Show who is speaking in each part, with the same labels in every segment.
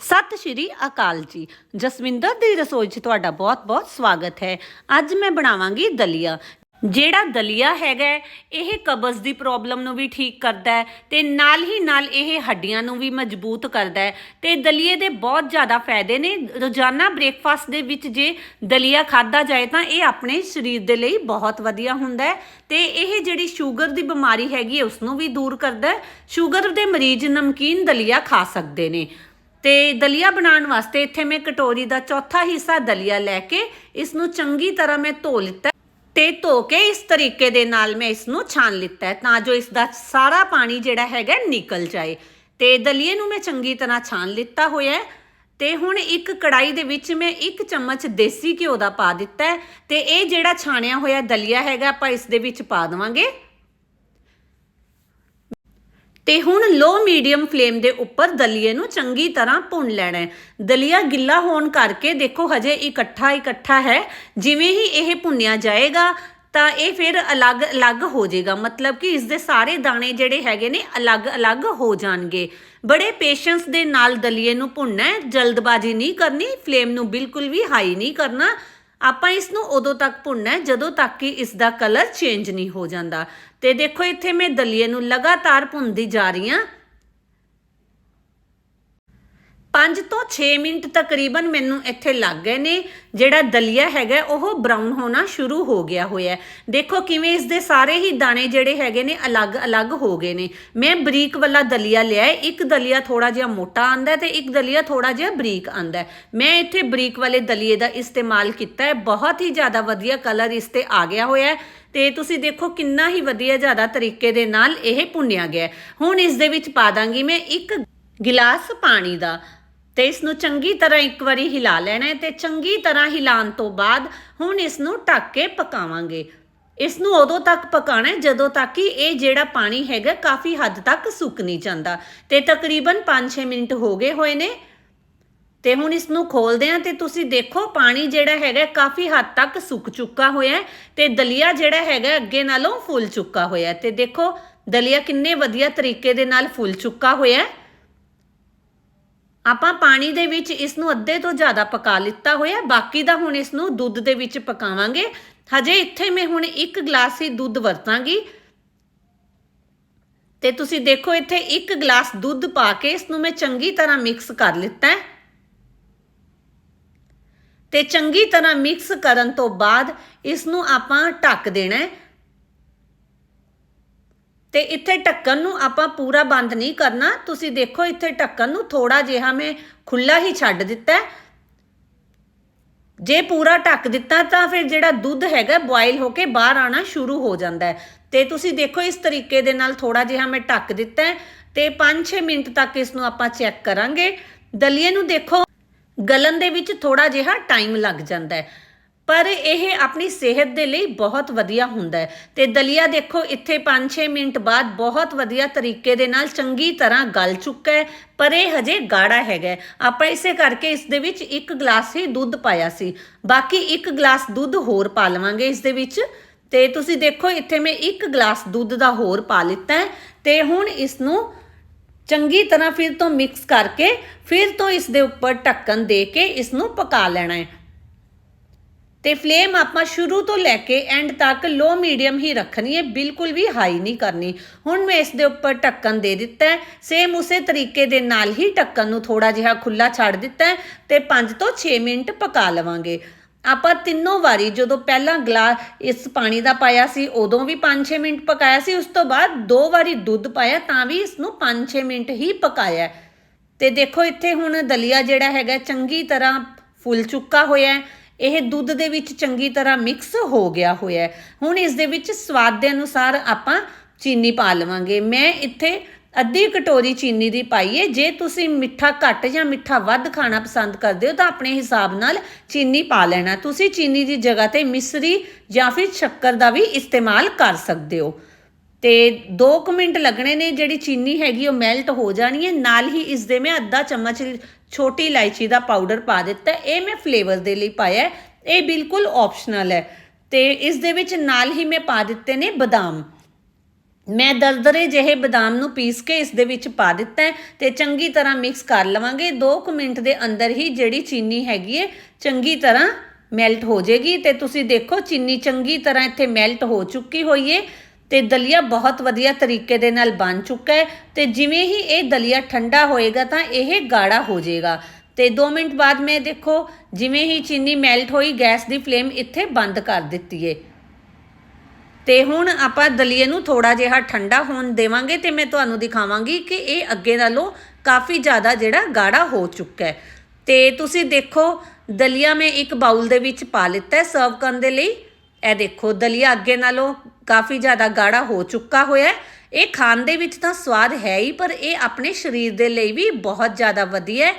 Speaker 1: ਸਤਿ ਸ਼੍ਰੀ ਅਕਾਲ ਜੀ। ਜਸਵਿੰਦਰ ਦੀ ਰਸੋਈ 'ਚ ਤੁਹਾਡਾ ਬਹੁਤ-ਬਹੁਤ ਸਵਾਗਤ ਹੈ। ਅੱਜ ਮੈਂ ਬਣਾਵਾਂਗੀ ਦਲੀਆ। ਜਿਹੜਾ ਦਲੀਆ ਹੈਗਾ, ਇਹ ਕਬਜ਼ ਦੀ ਪ੍ਰੋਬਲਮ ਨੂੰ ਵੀ ਠੀਕ ਕਰਦਾ ਹੈ ਤੇ ਨਾਲ ਹੀ ਨਾਲ ਇਹ ਹੱਡੀਆਂ ਨੂੰ ਵੀ ਮਜ਼ਬੂਤ ਕਰਦਾ ਹੈ। ਤੇ ਦਲੀਏ ਦੇ ਬਹੁਤ ਜ਼ਿਆਦਾ ਫਾਇਦੇ ਨੇ। ਰੋਜ਼ਾਨਾ ਬ੍ਰੇਕਫਾਸਟ ਦੇ ਵਿੱਚ ਜੇ ਦਲੀਆ ਖਾਦਾ ਜਾਏ ਤਾਂ ਇਹ ਆਪਣੇ ਸਰੀਰ ਦੇ ਲਈ ਬਹੁਤ ਵਧੀਆ ਹੁੰਦਾ ਹੈ। ਤੇ ਇਹ ਜਿਹੜੀ ਸ਼ੂਗਰ ਦੀ ਬਿਮਾਰੀ ਹੈਗੀ ਹੈ ਉਸ ਨੂੰ ਵੀ ਦੂਰ ਕਰਦਾ ਹੈ। ਸ਼ੂਗਰ ਦੇ ਮਰੀਜ਼ ਨਮਕੀਨ ਦਲੀਆ ਖਾ ਸਕਦੇ ਨੇ। ਤੇ ਦਲੀਆ ਬਣਾਉਣ ਵਾਸਤੇ ਇੱਥੇ ਮੈਂ ਕਟੋਰੀ ਦਾ ਚੌਥਾ ਹਿੱਸਾ ਦਲੀਆ ਲੈ ਕੇ ਇਸ ਨੂੰ ਚੰਗੀ ਤਰ੍ਹਾਂ ਮੈਂ ਧੋ ਲਿੱਤਾ ਤੇ ਧੋ ਕੇ ਇਸ ਤਰੀਕੇ ਦੇ ਨਾਲ ਮੈਂ ਇਸ ਨੂੰ ਛਾਣ ਲਿੱਤਾ ਤਾਂ ਜੋ ਇਸ ਦਾ ਸਾਰਾ ਪਾਣੀ ਜਿਹੜਾ ਹੈਗਾ ਨਿਕਲ ਜਾਏ। ਤੇ ਦਲੀਏ ਨੂੰ ਮੈਂ ਚੰਗੀ ਤਰ੍ਹਾਂ ਛਾਣ ਲਿੱਤਾ ਹੋਇਆ ਹੈ ਤੇ ਹੁਣ ਇੱਕ ਕੜਾਈ ਦੇ ਵਿੱਚ ਮੈਂ ਇੱਕ ਚਮਚ ਦੇਸੀ ਘਿਓ ਦਾ ਪਾ ਦਿੱਤਾ ਹੈ ਤੇ ਇਹ ਜਿਹੜਾ ਛਾਣਿਆ ਹੋਇਆ ਦਲੀਆ ਹੈਗਾ ਆਪਾਂ ਇਸ ਦੇ ਵਿੱਚ ਪਾ ਦੇਵਾਂਗੇ। ਤੇ ਹੁਣ ਲੋ ਮੀਡੀਅਮ ਫਲੇਮ ਦੇ ਉੱਪਰ ਦਲੀਏ ਨੂੰ ਚੰਗੀ ਤਰ੍ਹਾਂ ਭੁੰਨ ਲੈਣਾ ਹੈ। ਦਲੀਆ ਗਿੱਲਾ ਹੋਣ ਕਰਕੇ ਦੇਖੋ ਹਜੇ ਇਕੱਠਾ ਇਕੱਠਾ ਹੈ। ਜਿਵੇਂ ਹੀ ਇਹ ਭੁੰਨਿਆ ਜਾਏਗਾ ਤਾਂ ਇਹ ਫਿਰ ਅਲੱਗ-ਅਲੱਗ ਹੋ ਜਾਏਗਾ। ਮਤਲਬ ਕਿ ਇਸ ਦੇ ਸਾਰੇ ਦਾਣੇ ਜਿਹੜੇ ਹੈਗੇ ਨੇ ਅਲੱਗ-ਅਲੱਗ ਹੋ ਜਾਣਗੇ। ਬੜੇ ਪੇਸ਼ੈਂਸ ਦੇ ਨਾਲ ਦਲੀਏ ਨੂੰ ਭੁੰਨਣਾ ਹੈ। ਜਲਦਬਾਜ਼ੀ ਨਹੀਂ ਕਰਨੀ ਫਲੇਮ ਨੂੰ ਬਿਲਕੁਲ ਵੀ ਹਾਈ ਨਹੀਂ ਕਰਨਾ। ਆਪਾਂ ਇਸ ਨੂੰ ਉਦੋਂ ਤੱਕ ਭੁੰਨਣਾ ਹੈ ਜਦੋਂ ਤੱਕ ਕਿ ਇਸ ਦਾ ਕਲਰ ਚੇਂਜ ਨਹੀਂ ਹੋ ਜਾਂਦਾ। ਤੇ ਦੇਖੋ, ਇੱਥੇ ਮੈਂ ਦਲੀਏ ਨੂੰ ਲਗਾਤਾਰ ਭੁੰਨਦੀ ਜਾ ਰਹੀ ਹਾਂ। 5 ਤੋਂ 6 ਮਿੰਟ ਤਕਰੀਬਨ ਮੈਨੂੰ ਇੱਥੇ ਲੱਗ ਗਏ ਨੇ। ਜਿਹੜਾ ਦਲੀਆ ਹੈਗਾ, ਉਹ ਬਰਾਊਨ ਹੋਣਾ ਸ਼ੁਰੂ ਹੋ ਗਿਆ ਹੋਇਆ ਦੇਖੋ ਕਿਵੇਂ ਇਸ ਦੇ ਸਾਰੇ ਹੀ ਦਾਣੇ ਜਿਹੜੇ ਹੈਗੇ ਨੇ ਅਲੱਗ-ਅਲੱਗ ਹੋ ਗਏ ਨੇ। ਮੈਂ ਬਰੀਕ ਵਾਲਾ ਦਲੀਆ ਲਿਆ ਇੱਕ ਦਲੀਆ ਥੋੜਾ ਜਿਹਾ ਮੋਟਾ ਆਂਦਾ ਹੈ ਤੇ ਇੱਕ ਦਲੀਆ ਥੋੜਾ ਜਿਹਾ ਬਰੀਕ ਆਂਦਾ ਮੈਂ ਇੱਥੇ ਬਰੀਕ ਵਾਲੇ ਦਲੀਏ ਦਾ ਇਸਤੇਮਾਲ ਕੀਤਾ ਹੈ। ਬਹੁਤ ਹੀ ਜ਼ਿਆਦਾ ਵਧੀਆ ਕਲਰ ਇਸ ਤੇ ਆ ਗਿਆ ਹੋਇਆ ਹੈ। ਤੇ ਤੁਸੀਂ ਦੇਖੋ ਕਿੰਨਾ ਹੀ ਵਧੀਆ ਜ਼ਿਆਦਾ ਤਰੀਕੇ ਦੇ ਨਾਲ ਇਹ ਭੁੰਨਿਆ ਗਿਆ ਹੁਣ ਇਸ ਦੇ ਵਿੱਚ ਪਾ ਦਾਂਗੀ ਮੈਂ ਇੱਕ ਗਿਲਾਸ ਪਾਣੀ ਦਾ। ਤੇ ਇਸ ਨੂੰ ਚੰਗੀ ਤਰ੍ਹਾਂ ਇੱਕ ਵਾਰੀ ਹਿਲਾ ਲੈਣਾ ਹੈ ਤੇ ਚੰਗੀ ਤਰ੍ਹਾਂ ਹਿਲਾਉਣ ਤੋਂ ਬਾਅਦ ਹੁਣ ਇਸ ਨੂੰ ਢੱਕ ਕੇ ਪਕਾਵਾਂਗੇ। ਇਸ ਨੂੰ ਉਦੋਂ ਤੱਕ ਪਕਾਣਾ ਹੈ ਜਦੋਂ ਤੱਕ ਕਿ ਇਹ ਜਿਹੜਾ ਪਾਣੀ ਹੈਗਾ ਕਾਫੀ ਹੱਦ ਤੱਕ ਸੁੱਕ ਨਹੀਂ ਜਾਂਦਾ। ਤੇ ਤਕਰੀਬਨ 5-6 ਮਿੰਟ ਹੋ ਗਏ ਹੋਏ ਨੇ। ਤੇ ਹੁਣ ਇਸ ਨੂੰ ਖੋਲਦੇ ਆਂ ਤੇ ਤੁਸੀਂ ਦੇਖੋ ਪਾਣੀ ਜਿਹੜਾ ਹੈਗਾ ਕਾਫੀ ਹੱਦ ਤੱਕ ਸੁੱਕ ਚੁੱਕਾ ਹੋਇਆ ਹੈ ਤੇ ਦਲੀਆ ਜਿਹੜਾ ਹੈਗਾ ਅੱਗੇ ਨਾਲੋਂ ਫੁੱਲ ਚੁੱਕਾ ਹੋਇਆ ਹੈ। ਤੇ ਦੇਖੋ ਦਲੀਆ ਕਿੰਨੇ ਵਧੀਆ ਤਰੀਕੇ ਦੇ ਨਾਲ ਫੁੱਲ ਚੁੱਕਾ ਹੋਇਆ ਹੈ। ਆਪਾਂ ਪਾਣੀ ਦੇ ਵਿੱਚ ਇਸ ਨੂੰ ਅੱਧੇ ਤੋਂ ਜ਼ਿਆਦਾ ਪਕਾ ਲਿੱਤਾ ਹੋਇਆ, ਬਾਕੀ ਦਾ ਹੁਣ ਇਸ ਨੂੰ ਦੁੱਧ ਦੇ ਵਿੱਚ ਪਕਾਵਾਂਗੇ। ਹਜੇ ਇੱਥੇ ਮੈਂ ਹੁਣ ਇੱਕ ਗਲਾਸ ਹੀ ਦੁੱਧ ਵਰਤਾਂਗੀ। ਤੇ ਤੁਸੀਂ ਦੇਖੋ ਇੱਥੇ ਇੱਕ ਗਲਾਸ ਦੁੱਧ ਪਾ ਕੇ ਇਸ ਨੂੰ ਮੈਂ ਚੰਗੀ ਤਰ੍ਹਾਂ ਮਿਕਸ ਕਰ ਲਿੱਤਾ ਹੈ। ਤੇ ਚੰਗੀ ਤਰ੍ਹਾਂ ਮਿਕਸ ਕਰਨ ਤੋਂ ਬਾਅਦ ਇਸ ਨੂੰ ਆਪਾਂ ਢੱਕ ਦੇਣਾ ਹੈ। ਤੇ ਇੱਥੇ ਢੱਕਣ ਨੂੰ ਆਪਾਂ ਪੂਰਾ ਬੰਦ ਨਹੀਂ ਕਰਨਾ। ਤੁਸੀਂ ਦੇਖੋ ਇੱਥੇ ਢੱਕਣ ਨੂੰ ਥੋੜਾ ਜਿਹਾ ਮੈਂ ਖੁੱਲਾ ਹੀ ਛੱਡ ਦਿੱਤਾ। ਜੇ ਪੂਰਾ ਢੱਕ ਦਿੱਤਾ ਤਾਂ ਫਿਰ ਜਿਹੜਾ ਦੁੱਧ ਹੈਗਾ ਬੋਇਲ ਹੋ ਕੇ ਬਾਹਰ ਆਣਾ ਸ਼ੁਰੂ ਹੋ ਜਾਂਦਾ ਹੈ। ਤੇ ਤੁਸੀਂ ਦੇਖੋ ਇਸ ਤਰੀਕੇ ਦੇ ਨਾਲ ਥੋੜਾ ਜਿਹਾ ਮੈਂ ਢੱਕ ਦਿੱਤਾ ਹੈ ਤੇ 5-6 ਮਿੰਟ ਤੱਕ ਇਸ ਨੂੰ ਆਪਾਂ ਚੈੱਕ ਕਰਾਂਗੇ। ਦਲੀਏ ਨੂੰ ਦੇਖੋ ਗਲਨ ਦੇ ਵਿੱਚ ਥੋੜਾ ਜਿਹਾ ਟਾਈਮ ਲੱਗ ਜਾਂਦਾ ਹੈ। ਪਰ ਇਹ ਆਪਣੀ ਸਿਹਤ ਦੇ ਲਈ ਬਹੁਤ ਵਧੀਆ ਹੁੰਦਾ ਹੈ। ਤੇ ਦਲੀਆ ਦੇਖੋ, ਇੱਥੇ 5-6 ਮਿੰਟ ਬਾਅਦ ਬਹੁਤ ਵਧੀਆ ਤਰੀਕੇ ਦੇ ਨਾਲ ਚੰਗੀ ਤਰ੍ਹਾਂ ਗਲ ਚੁੱਕਾ ਹੈ, ਪਰ ਇਹ ਹਜੇ ਗਾੜਾ ਹੈਗਾ ਆਪਾਂ ਇਸੇ ਕਰਕੇ ਇਸ ਦੇ ਵਿੱਚ ਇੱਕ ਗਲਾਸ ਹੀ ਦੁੱਧ ਪਾਇਆ ਸੀ। ਬਾਕੀ ਇੱਕ ਗਲਾਸ ਦੁੱਧ ਹੋਰ ਪਾ ਲਵਾਂਗੇ ਇਸ ਦੇ ਵਿੱਚ। ਤੇ ਤੁਸੀਂ ਦੇਖੋ, ਇੱਥੇ ਮੈਂ ਇੱਕ ਗਲਾਸ ਦੁੱਧ ਦਾ ਹੋਰ ਪਾ ਲਿੱਤਾ ਹੈ। ਤੇ ਹੁਣ ਇਸ ਨੂੰ ਚੰਗੀ ਤਰ੍ਹਾਂ ਫਿਰ ਤੋਂ ਮਿਕਸ ਕਰਕੇ ਫਿਰ ਤੋਂ ਇਸ ਦੇ ਉੱਪਰ ਢੱਕਣ ਦੇ ਕੇ ਇਸ ਨੂੰ ਪਕਾ ਲੈਣਾ ਹੈ। ਤੇ ਫਲੇਮ ਆਪਾਂ ਸ਼ੁਰੂ ਤੋਂ ਲੈ ਕੇ ਐਂਡ ਤੱਕ ਲੋ ਮੀਡੀਅਮ ਹੀ ਰੱਖਣੀ ਹੈ, ਬਿਲਕੁਲ ਵੀ ਹਾਈ ਨਹੀਂ ਕਰਨੀ। ਹੁਣ ਮੈਂ ਇਸ ਦੇ ਉੱਪਰ ਢੱਕਣ ਦੇ ਦਿੱਤਾ ਹੈ। ਸੇਮ ਉਸੇ ਤਰੀਕੇ ਦੇ ਨਾਲ ਹੀ ਢੱਕਣ ਨੂੰ ਥੋੜਾ ਜਿਹਾ ਖੁੱਲਾ ਛੱਡ ਦਿੱਤਾ ਹੈ ਤੇ 5 ਤੋਂ 6 ਮਿੰਟ ਪਕਾ ਲਵਾਂਗੇ। ਆਪਾਂ ਤਿੰਨੋਂ ਵਾਰੀ ਜਦੋਂ ਪਹਿਲਾਂ ਗਲਾਸ ਇਸ ਪਾਣੀ ਦਾ ਪਾਇਆ ਸੀ, ਉਦੋਂ ਵੀ 5-6 ਮਿੰਟ ਪਕਾਇਆ ਸੀ, ਉਸ ਤੋਂ ਬਾਅਦ ਦੋ ਵਾਰੀ ਦੁੱਧ ਪਾਇਆ ਤਾਂ ਵੀ ਇਸ ਨੂੰ 5-6 ਮਿੰਟ ਹੀ ਪਕਾਇਆ ਤੇ ਦੇਖੋ ਇੱਥੇ ਹੁਣ ਦਲੀਆ ਜਿਹੜਾ ਹੈਗਾ ਚੰਗੀ ਤਰ੍ਹਾਂ ਫੁੱਲ ਚੁੱਕਾ ਹੋਇਆ ਹੈ। ਇਹ ਦੁੱਧ ਦੇ ਵਿੱਚ ਚੰਗੀ ਤਰ੍ਹਾਂ ਮਿਕਸ ਹੋ ਗਿਆ ਹੋਇਆ ਹੁਣ ਇਸ ਦੇ ਵਿੱਚ ਸਵਾਦ ਦੇ ਅਨੁਸਾਰ ਆਪਾਂ ਚੀਨੀ ਪਾ ਲਵਾਂਗੇ। ਮੈਂ ਇੱਥੇ ਅੱਧੀ ਕਟੋਰੀ ਚੀਨੀ ਦੀ ਪਾਈਏ ਜੇ ਤੁਸੀਂ ਮਿੱਠਾ ਘੱਟ ਜਾਂ ਮਿੱਠਾ ਵੱਧ ਖਾਣਾ ਪਸੰਦ ਕਰਦੇ ਹੋ, ਤਾਂ ਆਪਣੇ ਹਿਸਾਬ ਨਾਲ ਚੀਨੀ ਪਾ ਲੈਣਾ। ਤੁਸੀਂ ਚੀਨੀ ਦੀ ਜਗ੍ਹਾ ਤੇ ਮਿਸਰੀ ਜਾਂ ਫਿਰ ਸ਼ੱਕਰ ਦਾ ਵੀ ਇਸਤੇਮਾਲ ਕਰ ਸਕਦੇ ਹੋ। ਤੇ 2 ਮਿੰਟ ਲੱਗਣੇ ਨੇ, ਜਿਹੜੀ ਚੀਨੀ ਹੈਗੀ ਉਹ ਮੈਲਟ ਹੋ ਜਾਣੀ ਹੈ। ਨਾਲ ਹੀ ਇਸ ਦੇ ਮੈਂ ਅੱਧਾ ਚਮਚ ਛੋਟੀ ਇਲਾਇਚੀ ਦਾ ਪਾਊਡਰ ਪਾ ਦਿੱਤਾ ਇਹ ਮੈਂ ਫਲੇਵਰ ਦੇ ਲਈ ਪਾਇਆ ਇਹ ਬਿਲਕੁਲ ਆਪਸ਼ਨਲ ਹੈ। ਤੇ ਇਸ ਦੇ ਵਿੱਚ ਨਾਲ ਹੀ ਮੈਂ ਪਾ ਦਿੱਤੇ ਨੇ ਬਦਾਮ। ਮੈਂ ਦਰਦਰੇ ਜਿਹੇ ਬਦਾਮ ਨੂੰ ਪੀਸ ਕੇ ਇਸ ਦੇ ਵਿੱਚ ਪਾ ਦਿੱਤਾ ਹੈ ਤੇ ਚੰਗੀ ਤਰ੍ਹਾਂ ਮਿਕਸ ਕਰ ਲਵਾਂਗੇ। 2 ਮਿੰਟ ਦੇ ਅੰਦਰ ਹੀ ਜਿਹੜੀ ਚੀਨੀ ਹੈਗੀ ਹੈ, ਚੰਗੀ ਤਰ੍ਹਾਂ ਮੈਲਟ ਹੋ ਜਾਏਗੀ। ਤੇ ਤੁਸੀਂ ਦੇਖੋ, ਚੀਨੀ ਚੰਗੀ ਤਰ੍ਹਾਂ ਇੱਥੇ ਮੈਲਟ ਹੋ ਚੁੱਕੀ ਹੋਈ ਹੈ। ਤੇ ਦਲੀਆ ਬਹੁਤ ਵਧੀਆ ਤਰੀਕੇ ਦੇ ਨਾਲ ਬਣ ਚੁੱਕਾ ਹੈ ਤੇ ਜਿਵੇਂ ਹੀ ਇਹ ਦਲੀਆ ਠੰਡਾ ਹੋਏਗਾ ਤਾਂ ਇਹ ਗਾੜਾ ਹੋ ਜਾਏਗਾ। ਤੇ 2 ਮਿੰਟ ਬਾਅਦ ਮੈਂ ਦੇਖੋ, ਜਿਵੇਂ ਹੀ ਚੀਨੀ ਮੈਲਟ ਹੋਈ, ਗੈਸ ਦੀ ਫਲੇਮ ਇੱਥੇ ਬੰਦ ਕਰ ਦਿੱਤੀ ਏ। ਤੇ ਹੁਣ ਆਪਾਂ ਦਲੀਏ ਨੂੰ ਥੋੜਾ ਜਿਹਾ ਠੰਡਾ ਹੋਣ ਦੇਵਾਂਗੇ ਤੇ ਮੈਂ ਤੁਹਾਨੂੰ ਦਿਖਾਵਾਂਗੀ ਕਿ ਇਹ ਅੱਗੇ ਨਾਲੋਂ ਕਾਫੀ ਜ਼ਿਆਦਾ ਜਿਹੜਾ ਗਾੜਾ ਹੋ ਚੁੱਕਾ ਹੈ। ਤੇ ਤੁਸੀਂ ਦੇਖੋ, ਦਲੀਆ ਮੈਂ ਇੱਕ ਬਾਉਲ ਦੇ ਵਿੱਚ ਪਾ ਲਿੱਤਾ ਸਰਵ ਕਰਨ ਦੇ ਲਈ। ਇਹ ਦੇਖੋ, ਦਲੀਆ ਅੱਗੇ ਨਾਲੋਂ ਕਾਫੀ ਜ਼ਿਆਦਾ ਗਾੜਾ ਹੋ ਚੁੱਕਾ ਹੋਇਆ ਹੈ। ਇਹ ਖਾਣ ਦੇ ਵਿੱਚ ਤਾਂ ਸਵਾਦ ਹੈ ਹੀ, ਪਰ ਇਹ ਆਪਣੇ ਸਰੀਰ ਦੇ ਲਈ ਵੀ ਬਹੁਤ ਜ਼ਿਆਦਾ ਵਧੀਆ ਹੈ।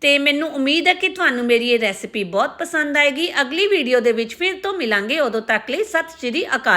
Speaker 1: ਤੇ ਮੈਨੂੰ ਉਮੀਦ ਹੈ ਕਿ ਤੁਹਾਨੂੰ ਮੇਰੀ ਇਹ ਰੈਸਿਪੀ ਬਹੁਤ ਪਸੰਦ ਆਏਗੀ। ਅਗਲੀ ਵੀਡੀਓ ਦੇ ਵਿੱਚ ਫਿਰ ਤੋਂ ਮਿਲਾਂਗੇ। ਉਦੋਂ ਤੱਕ ਲਈ ਸਤਿ ਸ਼੍ਰੀ ਅਕਾਲ।